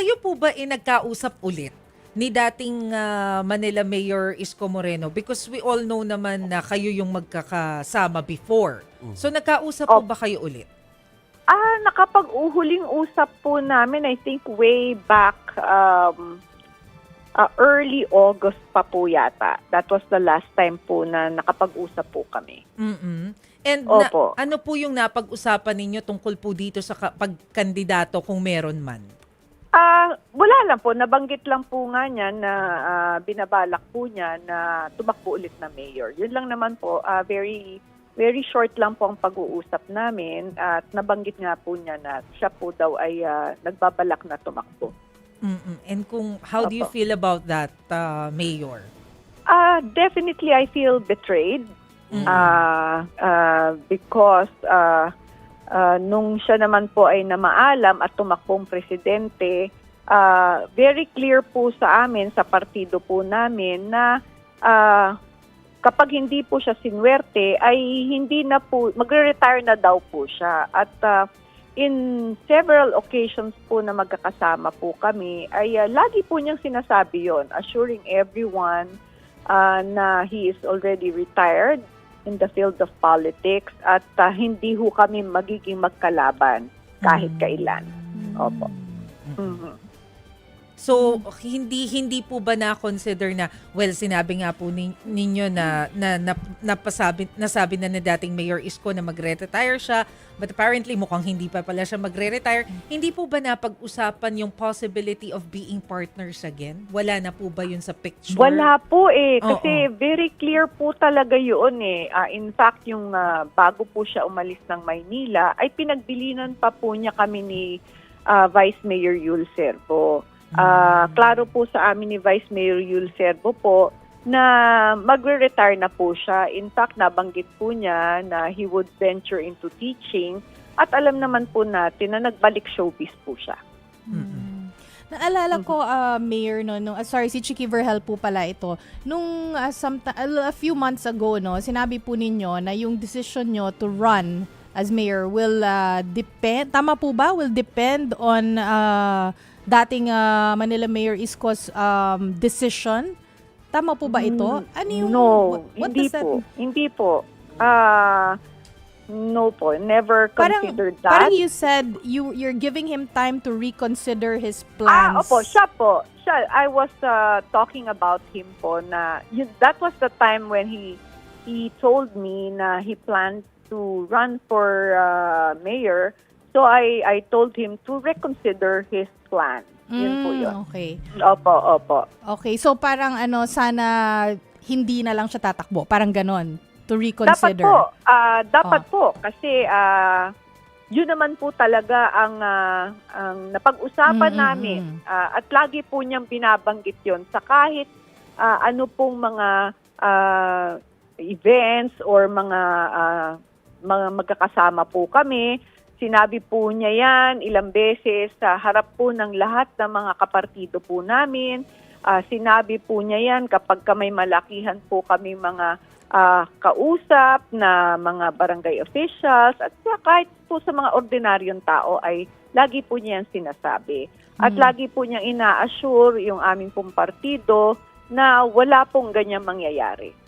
kayo po ba ay nagkausap ulit ni dating ah, Manila Mayor Isko Moreno? Because we all know naman na kayo yung magkakasama before. So nagkausap po Opo. ba kayo ulit? Ah, nakapag-uhuling usap po namin, I think way back um, ah, early August pa po yata. That was the last time po na nakapag-usap po kami. mm And na- Opo. ano po yung napag-usapan ninyo tungkol po dito sa ka- pagkandidato kung meron man? Ah, wala lang po, nabanggit lang po nga niya na ah, binabalak po niya na tumakbo ulit na mayor. Yun lang naman po, ah, very very short lang po ang pag-uusap namin at nabanggit nga po niya na siya po daw ay ah, nagbabalak na tumakbo. mm And kung how do you Opo. feel about that, ah, Mayor? Ah, definitely I feel betrayed. Mm. Ah, ah, because ah, ah, nung siya naman po ay namaalam at tumakbong presidente, ah, very clear po sa amin, sa partido po namin, na ah, kapag hindi po siya sinwerte, ay hindi na po, magre-retire na daw po siya. At ah, in several occasions po na magkakasama po kami, ay ah, lagi po niyang sinasabi yon assuring everyone ah, na he is already retired in the field of politics at ah, hindi ho kami magiging magkalaban kahit Mm. kailan. Opo. Mm. So hindi hindi po ba na consider na well sinabi nga po nin- ninyo na na, na napasabi nasabi na ni dating Mayor Isko na magre-retire siya but apparently mukhang hindi pa pala siya magre-retire. Hindi po ba napag-usapan yung possibility of being partners again? Wala na po ba yun sa picture? Wala po eh, Oo. kasi very clear po talaga yun eh. Ah, in fact, yung ah, bago po siya umalis ng Maynila, ay pinagbilinan pa po niya kami ni ah, Vice Mayor Yul Servo. Ah, klaro po sa amin ni Vice Mayor Yul Servo po na magre-retire na po siya. In fact, nabanggit po niya na he would venture into teaching at alam naman po natin na nagbalik showbiz po siya. Mm-mm. Naalala ko, ah, Mayor, no, nung, ah, sorry, si Chicky Verhel po pala ito. Nung ah, someti- a few months ago, no, sinabi po ninyo na yung decision nyo to run as mayor will ah, depend, tama po ba? Will depend on ah, dating ah, Manila Mayor Isko's um, decision? Tama po ba ito? Ano yung, no, what, what hindi that- po. Hindi po. Ah, no po. Never Parang, considered that. parang you said you you're giving him time to reconsider his ah, plans. opo, siya po. Siya, I was ah, talking about him po na yun, that was the time when he he told me na he planned to run for ah, mayor. So I I told him to reconsider his plan. Yun po Mm, yun. Okay. Opo, opo. Okay, so parang ano, sana hindi na lang siya tatakbo. Parang ganon. To Dapat reconsider. po, ah, dapat Oh. po kasi ah, yun naman po talaga ang ah, ang napag-usapan Mm, mm, namin mm. Ah, at lagi po niyang binabanggit yon sa kahit ah, ano pong mga ah, events or mga ah, mga magkakasama po kami. Sinabi po niya yan ilang beses sa harap po ng lahat ng mga kapartido po namin. Ah, sinabi po niya yan kapag ka may malakihan po kami mga ah, kausap na mga barangay officials at kahit po sa mga ordinaryong tao ay lagi po niya yan sinasabi. At Mm. lagi po niyang ina-assure yung aming pong partido na wala pong ganyang mangyayari.